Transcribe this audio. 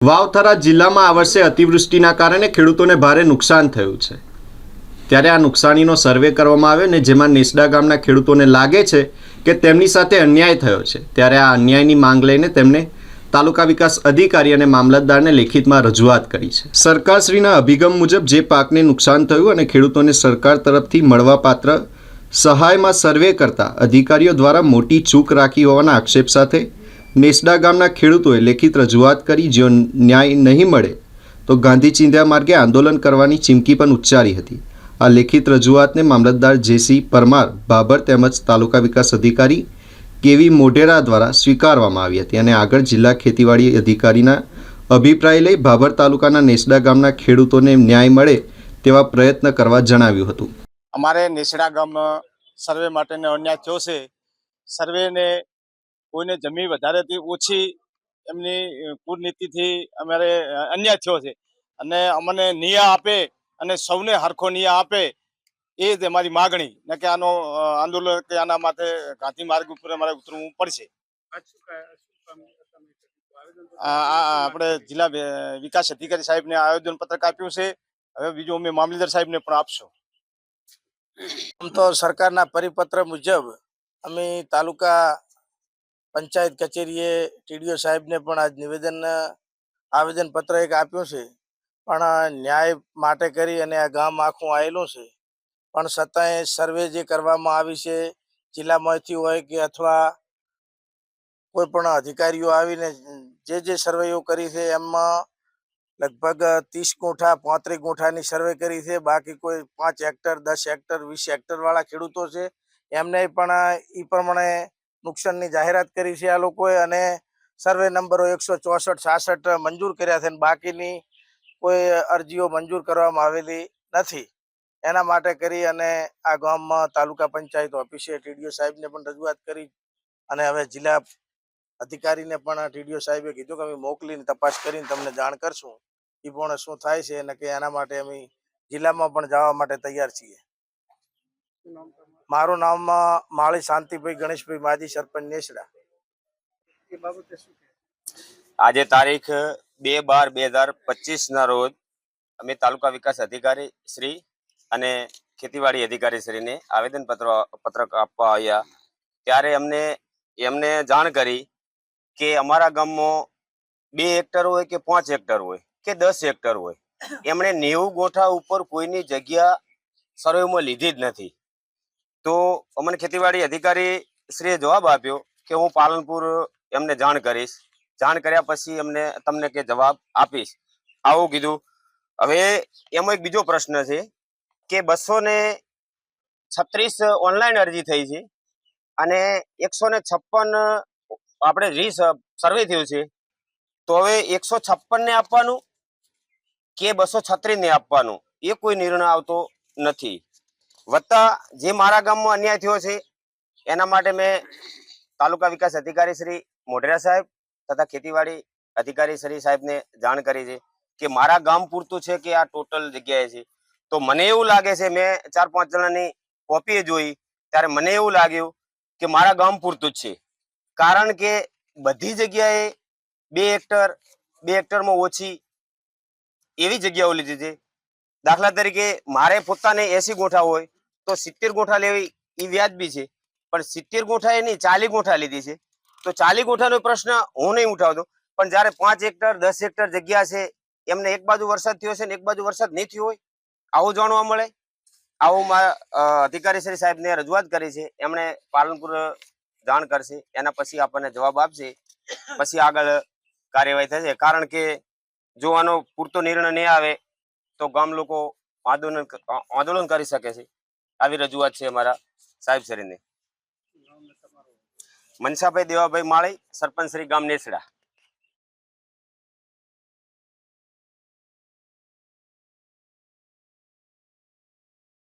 વાવથરા જિલ્લામાં આ વર્ષે અતિવૃષ્ટિના કારણે ખેડૂતોને ભારે નુકસાન થયું છે. ત્યારે આ નુકસાનીનો સર્વે કરવામાં આવ્યો ને જેમાં નેસડા ગામના ખેડૂતોને લાગે છે કે તેમની સાથે અન્યાય થયો છે. ત્યારે આ અન્યાયની માંગ લઈને તેમણે તાલુકા વિકાસ અધિકારી અને મામલતદારને લેખિતમાં રજૂઆત કરી છે. સરકારશ્રીના અભિગમ મુજબ જે પાકને નુકસાન થયું અને ખેડૂતોને સરકાર તરફથી મળવાપાત્ર સહાયમાં સર્વે કરતા અધિકારીઓ દ્વારા મોટી ચૂક રાખી હોવાના આક્ષેપ સાથે નેસડા ગામના ખેડૂતોએ લેખિત રજૂઆત કરી જો ન્યાય નહીં મળે, તો ગાંધી ચિંધ્યા માર્ગે આંદોલન કરવાની ચીમકી પણ ઉચ્ચારી હતી. આ લેખિત રજૂઆતને મામલતદાર જેસી પરમાર, બાબર તેમજ તાલુકા વિકાસ અધિકારી કેવી મોઢેરા દ્વારા સ્વીકારવામાં આવી હતી અને આગળ જિલ્લા ખેતીવાડી અધિકારીના અભિપ્રાય લઈ ભાભર તાલુકાના નેસડા ગામના ખેડૂતોને ન્યાય મળે તેવા પ્રયત્ન કરવા જણાવ્યું હતું. અમારે નેસડા ગામમાં સર્વે માટેનો અન્યાય થયો છે. સર્વેને કોઈને જમીન વધારેથી ઓછી એમની કુટનીતિથી અમારે અન્યાય થયો છે. અને અમને નિયા આપે અને સૌને હરખો નિયા આપે એ જ અમારી માગણી. ને કે આનો આંદોલન કે આના માટે ગાંધી માર્ગ ઉપર અમારે ઉતરવું પડશે. આપણે જિલ્લા વિકાસ અધિકારી સાહેબને આયોજન પત્રક આપ્યું છે. હવે બીજું અમે મામલતદાર સાહેબને પણ આપશું. આમ તો સરકારના પરિપત્ર મુજબ અમે તાલુકા પંચાયત કચેરીએ ટીડીઓ સાહેબને પણ આજ નિવેદન, આવેદન પત્ર એક આપ્યું છે. પણ ન્યાય માટે કરી અને આ ગામ આખું આવેલું છે. પણ છતાંય સર્વે જે કરવામાં આવી છે, જિલ્લામાંથી હોય કે અથવા કોઈ પણ અધિકારીઓ આવીને જે જે સર્વેઓ કરી છે, એમાં લગભગ ત્રીસ ગુંઠા, પાંત્રીસ ગુંઠાની સર્વે કરી છે. બાકી કોઈ પાંચ હેક્ટર, દસ હેક્ટર, વીસ હેક્ટરવાળા ખેડૂતો છે. એમને પણ એ પ્રમાણે નુકસાનની જાહેરાત કરી છે આ લોકોએ અને સર્વે નંબરો એકસો ચોસઠ, છાસઠ મંજૂર કર્યા છે બાકીની કોઈ અરજીઓ મંજૂર કરવામાં આવેલી નથી. એના માટે કરી અને આ ગામમાં તાલુકા પંચાયત ઓફિસે ટીડીઓ સાહેબને પણ રજૂઆત કરી અને હવે જિલ્લા અધિકારીને પણ ટીડીઓ સાહેબે કીધું કે અમે મોકલીને તપાસ કરીને તમને જાણ કરશું એ પણ શું થાય છે અને કે એના માટે અમે જિલ્લામાં પણ જવા માટે તૈયાર છીએ. મારું નામ માળી શાંતિભાઈ ગણેશભાઈ માજી સરપંચ નેસડા. આજે તારીખ બે બાર બે હજાર પચીસ ના રોજ અમે તાલુકા વિકાસ અધિકારી શ્રી અને ખેતીવાડી અધિકારી શ્રીને આવેદન પત્ર પત્રક આપવા આવ્યા. ત્યારે અમને એમને જાણ કરી કે અમારા ગામમાં બે હેક્ટર હોય કે પાંચ હેક્ટર હોય કે દસ હેક્ટર હોય. એમણે નેવું ગોઠા ઉપર કોઈની જગ્યા સર્વેમાં લીધી જ નથી. તો અમને ખેતીવાડી અધિકારી શ્રીએ જવાબ આપ્યો કે હું પાલનપુર એમને જાણ કરીશ. જાણ કર્યા પછી એમને તમને કે જવાબ આપીશ. આવું કીધું. હવે એમાં એક બીજો પ્રશ્ન છે કે બસો ને છત્રીસ ઓનલાઈન અરજી થઈ છે અને એકસો ને છપ્પન આપણે રી સર્વે થયું છે તો હવે એકસો છપ્પન ને આપવાનું કે બસો છત્રીસ ને આપવાનું એ કોઈ નિર્ણય આવતો નથી. વત્તા જે મારા ગામમાં અન્યાય થયો છે, એના માટે મેં તાલુકા વિકાસ અધિકારી શ્રી મોઢેરા સાહેબ તથા ખેતીવાડી અધિકારી શ્રી સાહેબને જાણ કરી છે કે મારા ગામ પૂરતું છે કે આ ટોટલ જગ્યાએ છે. તો મને એવું લાગે છે, મેં ચાર પાંચ જણાની કોપી જોઈ, ત્યારે મને એવું લાગ્યું કે મારા ગામ પૂરતું જ છે. કારણ કે બધી જગ્યાએ બે હેક્ટર બે હેક્ટરમાં ઓછી એવી જગ્યાઓ લીધી છે દાખલા તરીકે મારે પોતાને એસી ગોઠા હોય તો સિત્તેર ગોઠા લેવી એ વ્યાજબી છે. પણ સિત્તેર ગોઠા એની ચાલી ગોઠા લીધી છે. તો ચાલી ગોઠાનો પ્રશ્ન હું નહીં ઉઠાવતો. પણ જ્યારે પાંચ હેક્ટર, દસ હેક્ટર જગ્યા છે, એમને એક બાજુ વરસાદ થયો છે ને એક બાજુ વરસાદ નહીં થયો હોય, આવું જાણવા મળે. આવું મારા અધિકારી શ્રી સાહેબને રજૂઆત કરી છે. એમણે પાલનપુર જાણ કરશે. એના પછી આપણને જવાબ આપશે. પછી આગળ કાર્યવાહી થશે. કારણ કે જો આનો પૂરતો નિર્ણય નહીં આવે તો ગામ લોકો આંદોલન આંદોલન કરી શકે છે. આવી રજૂઆત છે અમારા સાહેબ શ્રીને મનસાભાઈ દેવાભાઈ માળી સરપંચ શ્રી ગામ નેસડા.